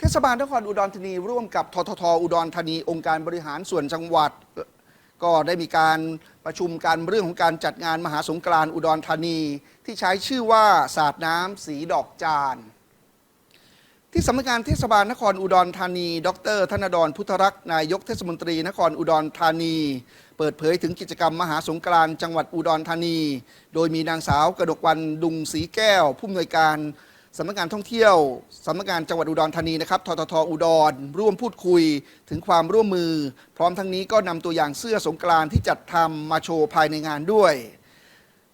เทศบาลนครอุดรธานีร่วมกับทททอุดรธานีองค์การบริหารส่วนจังหวัด ก็ได้มีการประชุมกันเรื่องของการจัดงานมหาสงกรานต์อุดรธานี ที่ใช้ชื่อว่าสาดน้ำสีดอกจานที่สำนักงานเทศบาลนครอุดรธานี ดร ธนดรพุทธรักษ์นายกเทศมนตรีนครอุดรธานี เปิดเผยถึงกิจกรรมมหาสงกรานต์จังหวัดอุดรธานี โดยมีนางสาวกระดกวันดุงศรีแก้ว ผู้อำนวยการ สำนักงานท่องเที่ยวสำนักงานจังหวัดอุดรธานีนะครับทททอุดร ร่วมพูดคุยถึงความร่วมมือ พร้อมทั้งนี้ก็นำตัวอย่างเสื้อสงกรานที่จัดทำมาโชว์ภายในงานด้วย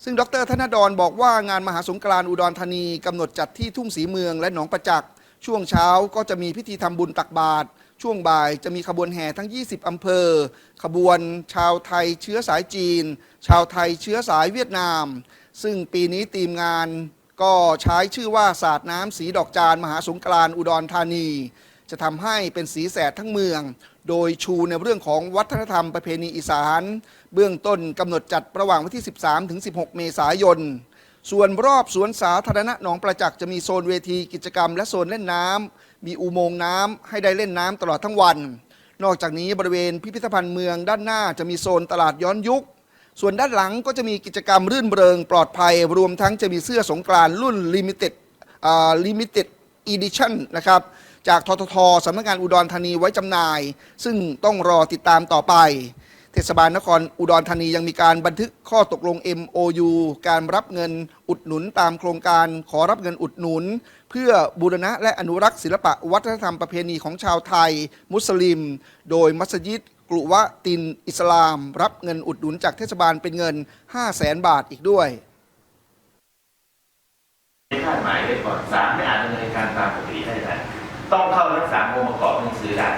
ซึ่งดรธนดรบอกว่างานมหาสงกรานอุดรธานีกำหนดจัดที่ทุ่งศรีเมืองและหนองประจักษ์ช่วงเช้าก็จะมีพิธีทำบุญตักบาตรช่วงบ่ายจะมีขบวนแห่ทั้ง 20 อำเภอ ขบวนชาวไทยเชื้อสายจีน ชาวไทยเชื้อสายเวียดนาม ซึ่งปีนี้ทีมงาน ก็ใช้ชื่อว่าสาดน้ำสีดอกจานมหาสงกรานอุดรธานี จะทำให้เป็นสีแสดทั้งเมือง โดยชูในเรื่องของวัฒนธรรมประเพณีอีสาน เบื้องต้นกำหนดจัดระหว่างวันที่ 13 ถึง 16 เมษายน ส่วนรอบสวนสาธารณะหนองประจักษ์จะมีโซนเวทีกิจกรรมและโซนเล่นน้ำมีอุโมงค์น้ำให้ได้เล่นน้ำตลอดทั้งวัน นอกจากนี้บริเวณพิพิธภัณฑ์เมืองด้านหน้าจะมีโซนตลาดย้อนยุค ส่วนด้านหลังก็จะมีกิจกรรมรื่นเริงปลอดภัย รวมทั้งจะมีเสื้อสงกรานรุ่น Limited อ่า Limited Edition นะครับจากทททสำนักงานอุดรธานีไว้จำหน่าย ซึ่งต้องรอติดตามต่อไป เทศบาลนครอุดรธานียังมีการบันทึกข้อตกลง MOU การรับเงินอุดหนุนตามโครงการขอรับเงินอุดหนุน เพื่อบูรณะและอนุรักษ์ศิลปะวัฒนธรรมประเพณีของชาวไทย มุสลิม โดยมัสยิด ลุวะตินอิสลาม รับเงินอุดหนุนจากเทศบาลเป็นเงิน 5 0 0แสนบาทอีกด้วยไม่คาดหมายไว้ก่อนศาลไม่อาจดำเนินการตามปกติได้ต้องเข้ารักษาองค์ประกอบหนังสือได้